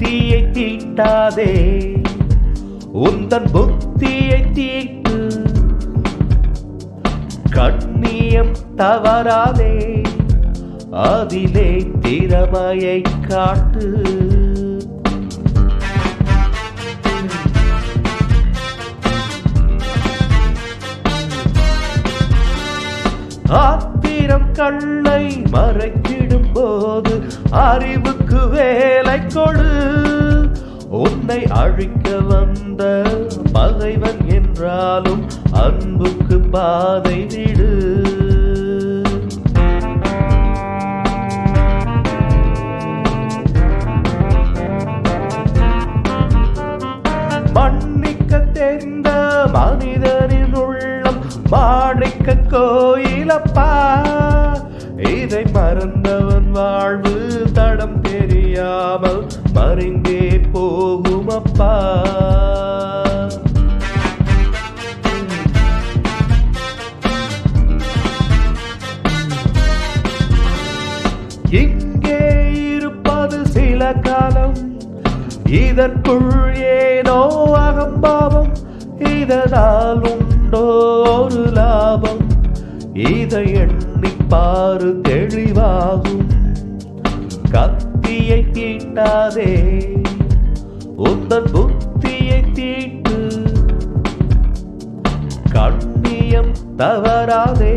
புத்தியை தீட்டாதே. உந்தன் புத்தியை தீட்டு கண்ணியம் தவறாதே. அதிலே திறமையை காட்டு. ஆத்திரம் கண்ணை மறைக்கிடும் போது அறிவுக்கு வேலை கொடு. உன்னை அழிக்க வந்த பகைவன் என்றாலும் அன்புக்கு பாதை விடு. மன்னிக்க தெரிந்த மனிதனின் உள்ளம் மாணிக்க கோயிலப்பா. இதை மறந்தவன் வாழ்வு தடம் தெரியாமல் மறைந்தே போகுமப்பா. இங்கே இருப்பது சில காலம் இதற்குள் ஏனோ அகம்பாவம் இதனால் உண்டோ ஒரு லாபம். இதை எண்ணிப்பாரு தெளிவாகும். புத்தியை தீட்டாதே. உந்தன் புத்தியை தீட்டு கண்ணியம் தவறாதே.